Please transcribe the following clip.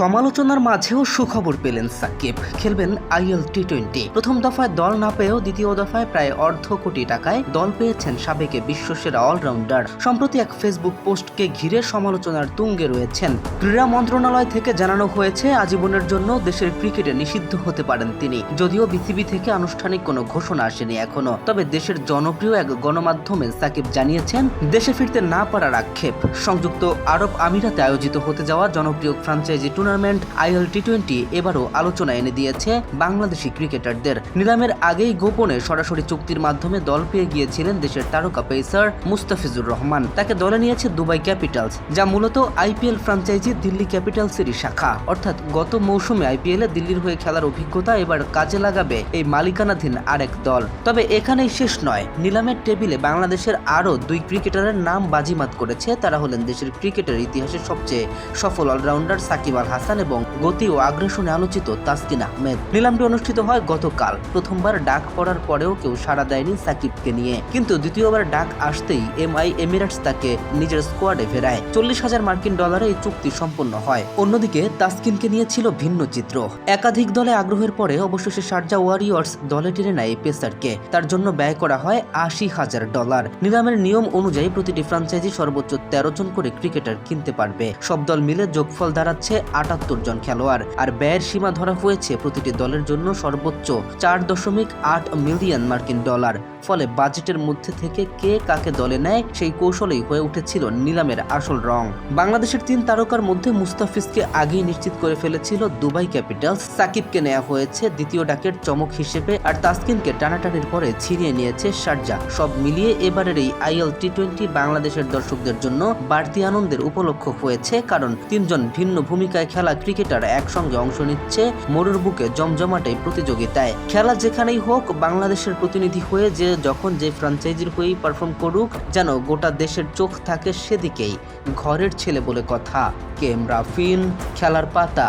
সমালোচনার মাঝেও সুখবর পেলেন সাকিব। খেলবেন আইএল টি টোয়েন্টি প্রথম দফায় দল না পেয়েও দ্বিতীয় দফায় প্রায় অর্ধ কোটি টাকায় দল পেয়েছেন সাবেকে বিশ্বসেরা অলরাউন্ডার। সম্প্রতি এক ফেসবুক পোস্টকে ঘিরে সমালোচনার তুঙ্গে রয়েছেন। ক্রীড়া মন্ত্রণালয় থেকে জানানো হয়েছে, আজীবনের জন্য দেশের ক্রিকেটে নিষিদ্ধ হতে পারেন তিনি। যদিও বিসিবি থেকে আনুষ্ঠানিক কোনো ঘোষণা আসেনি এখনও। তবে দেশের জনপ্রিয় এক গণমাধ্যমে সাকিব জানিয়েছেন, দেশে ফিরতে না পারার আক্ষেপ। সংযুক্ত আরব আমিরাতে আয়োজিত হতে যাওয়া জনপ্রিয় franchise tournament, IL T twenty এবারও আলোচনা এনে দিয়েছে বাংলাদেশি ক্রিকেটারদের। নিলামের আগেই গোপনে সরাসরি চুক্তির মাধ্যমে দল পেয়ে গিয়েছিলেন দেশের তারকা পেসার মুস্তাফিজুর রহমান। তাকে দলে নিয়েছে দুবাই ক্যাপিটালস, যা মূলত আইপিএল ফ্রাঞ্চাইজি দিল্লি ক্যাপিটালসেরই শাখা। অর্থাৎ গত মৌসুমে আইপিএল দিল্লির হয়ে খেলার অভিজ্ঞতা এবার কাজে লাগাবে এই মালিকানাধীন আরেক দল। তবে এখানেই শেষ নয়, নিলামের টেবিলে বাংলাদেশের আরও দুই ক্রিকেটারের নাম বাজিমাত করেছে তারা হলেন দেশের ক্রিকেটের ইতিহাসের সবচেয়ে সফল অলরাউন্ডার সাকিব আল হাসান এবং গতি ও আগ্রাসনে আলোচিত তাসকিন আহমেদ। নিলামটি অনুষ্ঠিত হয় গতকাল। প্রথমবার ডাক পড়ার পরেও কেউ সাড়া দেয়নি সাকিবকে নিয়ে। কিন্তু দ্বিতীয়বার ডাক আসতেই এমআই এমিরেটস তাকে নিজের স্কোয়াডে ফেরায়। চল্লিশ হাজার মার্কিন ডলারে এই চুক্তি সম্পন্ন হয়। অন্যদিকে তাসকিনকে নিয়ে ছিল ভিন্ন চিত্র। একাধিক দলে আগ্রহের পরে অবশেষে শারজা ওয়ারিয়র্স দলে টেনে নেয় পেসারকে। তার জন্য ব্যয় করা হয় আশি হাজার ডলার। নিলামের নিয়ম অনুযায়ী প্রতিটি ফ্রাঞ্চাইজি সর্বোচ্চ তেরো জন করে ক্রিকেটার কিনতে পারবে। সব দল মিলে যোগফল দাঁড়াচ্ছে আটাত্তর জন খেলোয়াড়, আর ব্যয়ের সীমা ধরা হয়েছে প্রতিটি দলের জন্য সর্বোচ্চ চার দশমিক আট মিলিয়ন মার্কিন ডলার। ফলে বাজেটের মধ্যে থেকে কে কাকে দলে নেয় সেই কৌশলেই হয়ে উঠেছিল নিলামের আসল রং। বাংলাদেশের তিন তারকার মধ্যে মুস্তাফিজকে আগেই নিশ্চিত করে ফেলেছিল দুবাই ক্যাপিটালস। সাকিবকে নেওয়া হয়েছে দ্বিতীয় ডাকের চমক হিসেবে, আর তাসকিনকে টানাটানির পরে ছিনিয়ে নিয়েছে শারজা সব মিলিয়ে এবারের এই আইএল টি টোয়েন্টি বাংলাদেশের দর্শকদের জন্য বাড়তি আনন্দের উপলক্ষ হয়েছে, কারণ তিনজন ভিন্ন ভূমিকায় খেলা ক্রিকেটার একসঙ্গে অংশ নিচ্ছে মরুর বুকে জমজমাটে প্রতিযোগিতায়। খেলা যেখানেই হোক, বাংলাদেশের প্রতিনিধি হয়ে যে যখন যে ফ্রাঞ্চাইজির হয়েই পারফর্ম করুক, যেন গোটা দেশের চোখ থাকে সেদিকেই। ঘরের ছেলে বলে কথা। কেমরা রাফিন খেলার পাতা।